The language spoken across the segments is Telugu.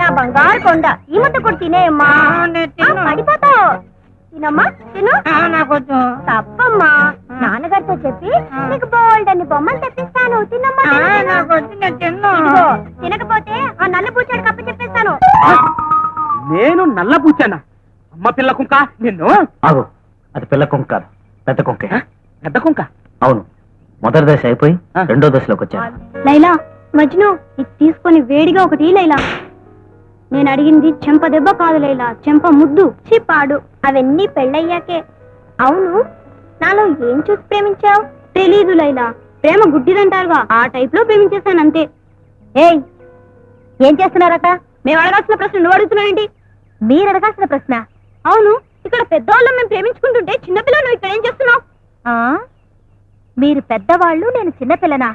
నా బంగారు కొండ ఈ ముద్ద కూడా తినేయమ్మా. పడిపోతావు. తినమ్మా తిను. నాకొద్దు తప్పమ్మా. నాన్నగారితో చెప్పి నీకు బోల్డ్ అన్ని బొమ్మలు తెప్పిస్తాను. తినమ్మా తినకపోతే ఆ నల్ల పూచాడు కప్ప చెప్పేస్తాను. నేను నల్ల పూచానా? అమ్మ పిల్ల కుంక నిన్ను? ఆగు అది పిల్ల కుంక కాదు పెద్ద కుంకే? పెద్ద కుంక? అవును మొదటి దశ అయిపోయి. రెండో దశలోకి వచ్చాను. లైలా మజ్ను ఇది తీసుకొని వేడిగా ఒకటి లైలా. నేను అడిగింది చెంప దెబ్బ కాదు లైలా చెంప ముద్దు చిపాడు అవన్నీ పెళ్ళయ్యాకే. అవును నాలో ఏం చూసి ప్రేమించావు? తెలీదు లైలా ప్రేమ గుడ్డిదంటారుగా ఆ టైప్లో ప్రేమించేశాను అంతే ఏయ్ ఏం చేస్తున్నారట? మేము అడగాల్సిన ప్రశ్న నువ్వు అడుగుతున్నావేంటి? మీరు అడగాల్సిన ప్రశ్న? అవును ఇక్కడ పెద్దవాళ్ళం మేము ప్రేమించుకుంటుంటే చిన్నపిల్ల నువ్వు ఇక్కడ ఏం చేస్తున్నావు? మీరు పెద్దవాళ్ళు నేను చిన్నపిల్లనా?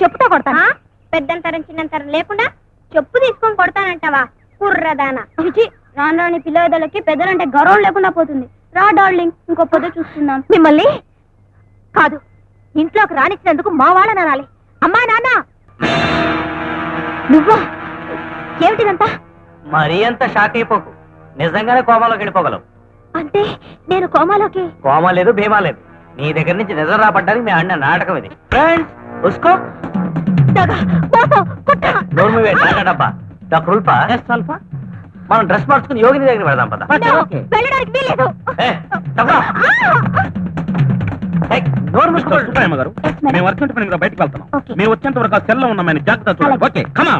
చెప్పుతో కొడతానా. పెద్దంతరం చిన్నంతరం లేకుండా చెప్పు తీసుకొని కొడతానంటావా? కుర్రదాన. రాను రాని పిల్లలకి పెద్దలంటే గౌరవం లేకుండా పోతుంది. రా డార్లింగ్ ఇంకో పొద్దు చూస్తున్నాం మిమ్మల్ని కాదు ఇంట్లోకి రానిచ్చినందుకు మా వాళ్ళని అనాలి. అమ్మా నాన్న! నువ్వా? ఏమిటిదంతా? మరీ అంత షాక్ అయిపోకు. నిజంగానే కోమాలోకి వెళ్ళిపోగలవు. అంటే నేను కోమాలోకి? కోమా లేదు భీమా లేదు. నీ దగ్గర నుంచి నిజం రాబడ్డానికి మేము ఆడిన నాటకం ఇది. ఫ్రెండ్స్ ఉస్కో. డబ్బా డాక్టర్ ఉల్పా మనం డ్రెస్ మార్చుకుని యోగిని దగ్గర పెడదాం పద. సుబ్బరాయమ్మ గారు. మేము అర్జెంట్ పని మీద బయటకు Okay. మేము వచ్చేంత వరకు ఆ సెల్లో ఉన్నామని జాగ్రత్త చూడండి. అలాగే. ఓకే కమా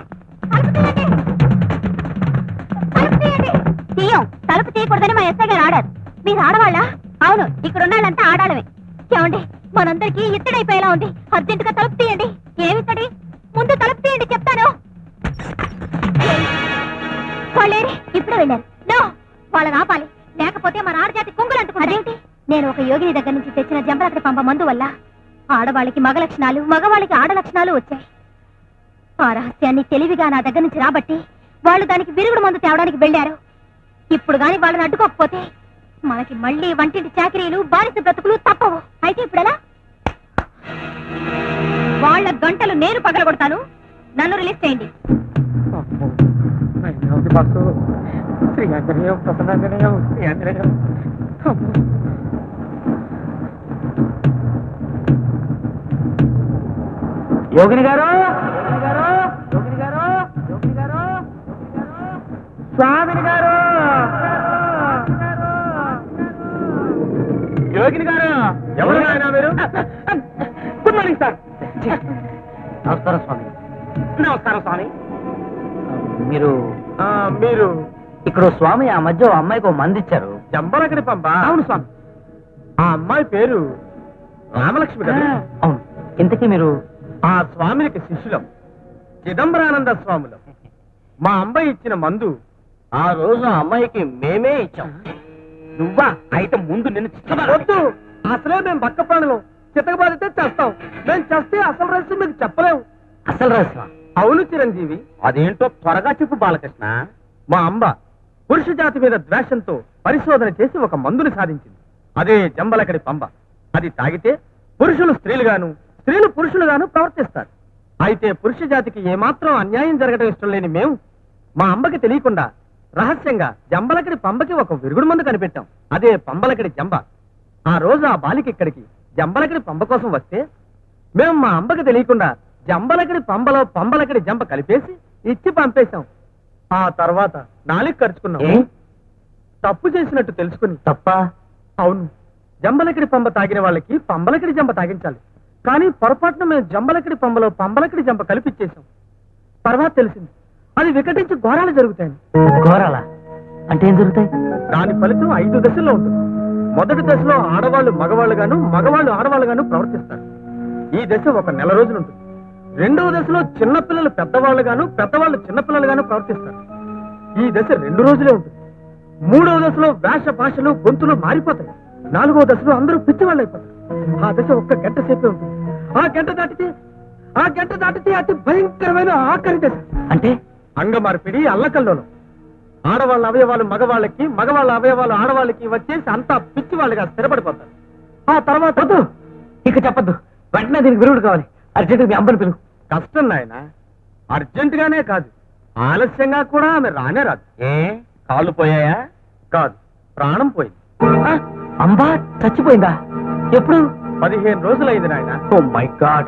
మనందరికీ ఇత్తడైపోయేలా ఉంది. అర్జెంట్గా తలుపు తీయండి. ఏమిత్తడి ముందు తలుపు తీయండి చెప్తాను. వాళ్ళేరి ఇప్పుడే వెళ్ళారు. నో వాళ్ళని ఆపాలి. లేకపోతే మన ఆడజాతి కుంగులు అంటుకుంటాయి అదేంటి? నేను ఒక యోగిని దగ్గర నుంచి తెచ్చిన జంబరాత్రి పంప మందు వల్ల ఆడవాళ్ళకి మగ లక్షణాలు మగవాళ్ళకి ఆడ లక్షణాలు వచ్చాయి. ఆ రహస్యాన్ని తెలివిగా నా దగ్గర నుంచి రాబట్టి వాళ్ళు దానికి విరుగుడు మందు తేవడానికి వెళ్ళారు. ఇప్పుడు గాని వాళ్ళని అడ్డుకోకపోతే మనకి మళ్ళీ వంటింటి చాకరీలు బానిస బ్రతుకులు తప్పవు. అయితే ఇప్పుడు ఎలా వాళ్ళ గంటలు నేను పగలగొడతాను. నన్ను రిలీజ్ చేయండి. యోగిని గారు? స్వామిని గారు? యోగిని గారు ఎవరు మీరు? Good morning sir. నమస్కారం స్వామి. నమస్కారం స్వామి. మీరు ఆ, మీరు. ఇక్కడ స్వామి ఆ మధ్య అమ్మాయికి ఓ మంది ఇచ్చారు జంబలకడి పంప? అవును స్వామి. ఆ అమ్మాయి పేరు రామలక్ష్మి కదా? అవును. ఇంతకీ మీరు? ఆ స్వామికి శిష్యులం చిదంబరానంద స్వాములం. మా అమ్మాయి ఇచ్చిన మందు ఆ రోజు ఆ అమ్మాయికి మేమే ఇచ్చాం. నువ్వా? అయితే ముందు నిన్ను వద్దు. అసలే మేము బక్క ప్రాణులు. చితకబాదితే చేస్తాం. మేము చేస్తే అసలు రహస్యం మీకు చెప్పలేము అసలు రహస్యం అవును చిరంజీవి. అదేంటో త్వరగా చెప్పు బాలకృష్ణ. మా అంబ పురుష జాతి మీద ద్వేషంతో పరిశోధన చేసి ఒక మందుని సాధించింది. అదే జంబలకడి పంబ. అది తాగితే పురుషులు స్త్రీలుగాను స్త్రీలు పురుషులుగాను ప్రవర్తిస్తారు. అయితే పురుష జాతికి ఏమాత్రం అన్యాయం జరగడం ఇష్టం లేని మేము మా అంబకి తెలియకుండా రహస్యంగా జంబలకడి పంబకి ఒక విరుగుడు మందు కనిపెట్టాం. అదే పంబలకడి జంబ. ఆ రోజు ఆ బాలిక ఇక్కడికి జంబలకడి పంబ కోసం వస్తే మేము మా అంబకి తెలియకుండా జంబలకడి పంబలో పంబలకడి జంబ కలిపేసి ఇచ్చి పంపేశాం. ఆ తర్వాత నాలుగు ఖర్చుకున్నాం? తప్పు చేసినట్టు తెలుసుకుని తప్ప? అవును. జంబలకడి పంబ తాగిన వాళ్ళకి పంబలకడి జంబ తాగించాలి. కానీ పొరపాటున మేము జంబలకడి పంబలో పంబలకడి జంబ కలిపిచ్చేసాం తర్వాత తెలిసింది. అది వికటించి ఘోరాలు జరుగుతాయని ఘోరాల? అంటే ఏం జరుగుతాయి? దాని ఫలితం ఐదు దశల్లో ఉంటుంది. మొదటి దశలో ఆడవాళ్ళు మగవాళ్ళుగాను మగవాళ్ళు ఆడవాళ్ళుగాను ప్రవర్తిస్తారు. ఈ దశ ఒక నెల రోజులు ఉంటుంది. రెండవ దశలో చిన్నపిల్లలు పెద్దవాళ్ళుగాను పెద్దవాళ్ళు చిన్నపిల్లలుగాను ప్రవర్తిస్తారు. ఈ దశ రెండు రోజులే ఉంటుంది. మూడవ దశలో వేష భాషలు గొంతులు మారిపోతాయి. నాలుగవ దశలో అందరూ పిచ్చివాళ్ళు అయిపోతారు. ఆ దశ ఒక్క గంట సేపే ఉంటుంది. ఆ గంట దాటితే ఆ గంట దాటితే అతి భయంకరమైన ఆఖరి దశ. అంటే? అంగమార్పిడి అల్లకల్లోలం ఆడవాళ్ళ అవయవాలు మగవాళ్ళకి మగవాళ్ళ అవయవాలు ఆడవాళ్ళకి వచ్చేసి అంతా పిచ్చి వాళ్ళుగా స్థిరపడిపోతారు. ఆ తర్వాత వద్దు. ఇక చెప్పద్దు. వెంటనే దీనికి విరుగుడు కావాలి. అర్జెంట్ మీ అమ్మని పిలువు. కష్టం నాయన. అర్జెంట్ గానే కాదు. ఆలస్యంగా కూడా ఆమె రానే రాదు. ఏ? కాళ్ళు పోయాయా? కాదు. ప్రాణం పోయింది. అంబా చచ్చిపోయిందా? ఎప్పుడు? పదిహేను రోజులైంది నాయన. Oh my God.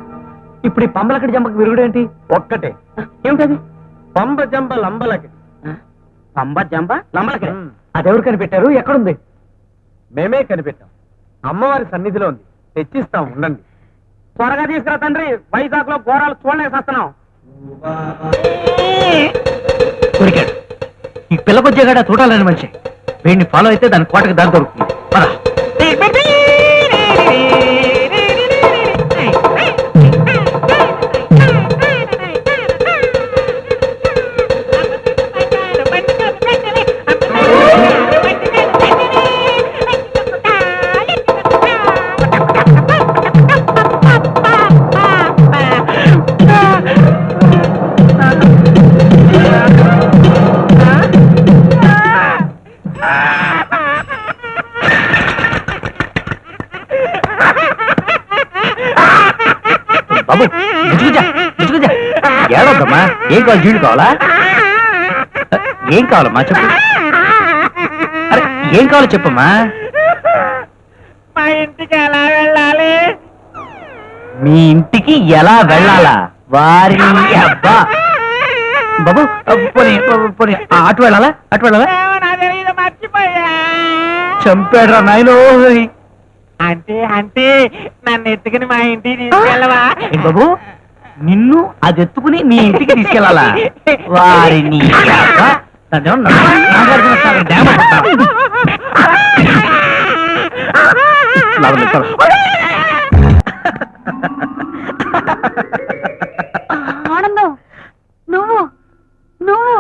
ఇప్పుడు ఈ పంబలకడి జంపకు విరుగుడేంటి ఒక్కటే. ఏమిటది? పంబ జంబ లంబలకి. పంబ జంబ లంబలకడి మ్. అదెవరు కనిపెట్టారు? ఎక్కడుంది? మేమే కనిపెట్టాం. అమ్మవారి సన్నిధిలో ఉంది. తెచ్చిస్తాం ఉండండి. త్వరగా తీసుకురా తండ్రి. వైజాగ్లో ఘోరాలు చూడలేక వస్తున్నాం. దొరికాడు. ఈ పిల్లకొచ్చేగాడ చూడాలని మనిషి. వీడిని ఫాలో అయితే దాని కోటకు దారి దొరుకుతుంది. బాబు ఏం కావాలి జీడు కావాలా? ఏం కావాలమ్మా చెప్పు. అరే ఏం కావాలో చెప్పమ్మా? మా ఇంటికి ఎలా వెళ్ళాలి? మీ ఇంటికి ఎలా వెళ్ళాలా? వారి అబ్బా. బాబు పోనీ పోనీ అటు వెళ్ళాలా? అటు వెళ్ళాలా? చంపాడ్రా నాయనో అంటే అంటే నన్ను ఎత్తుకుని మా ఇంటికి తీసుకెళ్ళవా బాబు నిన్ను అది ఎత్తుకుని మీ ఇంటికి తీసుకెళ్ళాలా వారిని అబ్బా. దాన్నేమన్నా నాగార్జున సాగర్ డ్యామ్ అనుకుంటావా? లాభం లేదు, పద. ఆనందం నువ్వు నువ్వు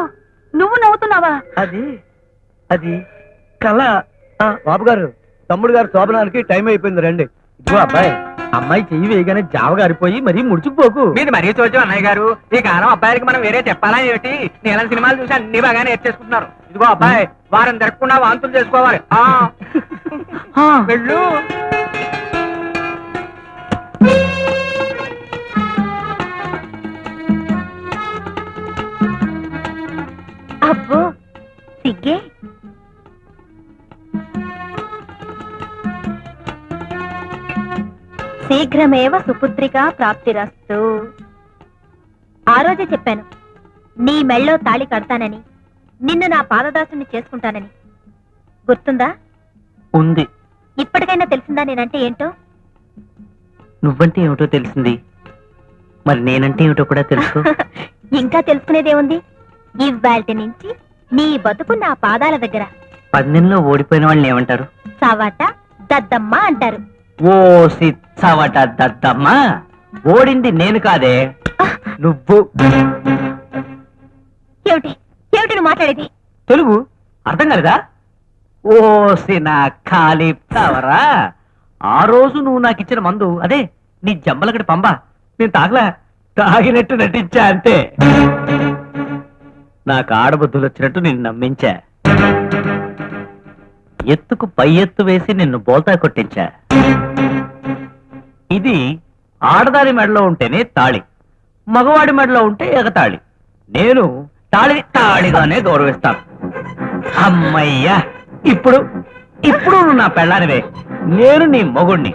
నువ్వు నవ్వుతున్నావా అది అది కళ బాబు గారు తమ్ముడు గారు శోభనానికి టైం అయిపోయింది రండి. ఇదిగో అబ్బాయి అమ్మాయి చెయ్యి వేయగానే జావ గారిపోయి మరీ ముడుచుకుపోకు. మీది మరీ చూచు అన్నయ్య గారు. ఈ కాలం అబ్బాయిలకి మనం వేరే చెప్పాలా ఏమిటి? నీలం సినిమాలు చూసి అన్ని బాగా నేర్చేసుకుంటున్నారు. ఇదిగో అబ్బాయి వారం జరగకుండా వాంతులు చేసుకోవాలి. ఆ. వెళ్ళు. అబ్బో సిగ్గే. శీఘ్రమేవ సుపుత్రిక ప్రాప్తిరస్తు. ఆ రోజే చెప్పాను నీ మెళ్ళో తాళి కడతానని నిన్ను నా పాదదాసుని చేసుకుంటానని. గుర్తుందా? ఉంది. ఇప్పటికైనా తెలిసిందా నేనంటే ఏంటో? నువ్వంటే ఏమిటో తెలిసింది. మరి నేనంటే ఏమిటో కూడా తెలుసు ఇంకా తెలుసుకునేదేముంది? ఇవాల్టి నుంచి నీ బతుకు నా పాదాల దగ్గర. పందెంలో ఓడిపోయిన వాళ్ళని ఏమంటారు? సవాట దద్దమ్మ అంటారు. ఓ సిచ్చవట దద్దమ్మ ఓడింది నేను కాదే. నువ్వు. ఏమిటి? ఏమిటి నువ్వు మాట్లాడేది? తెలుగు? అర్థం కాలేదా? ఓ నా ఖాళీ తవరా ఆ రోజు నువ్వు నాకు ఇచ్చిన మందు అదే నీ జంబలకడి పంబ. నేను తాగలా? తాగినట్టు నటించా అంతే. నాకు ఆడబుద్ధులు వచ్చినట్టు నిన్ను నమ్మించా. ఎత్తుకు పై ఎత్తు వేసి నిన్ను బోల్తా కొట్టించా. ఇది ఆడదాని మెడలో ఉంటేనే తాళి మగవాడి మెడలో ఉంటే ఎగతాళి. నేను తాళిని తాళిగానే గౌరవిస్తాను. అమ్మయ్యా ఇప్పుడు ఇప్పుడు నువ్వు నా పెళ్ళానివే నేను నీ మొగుణ్ణి.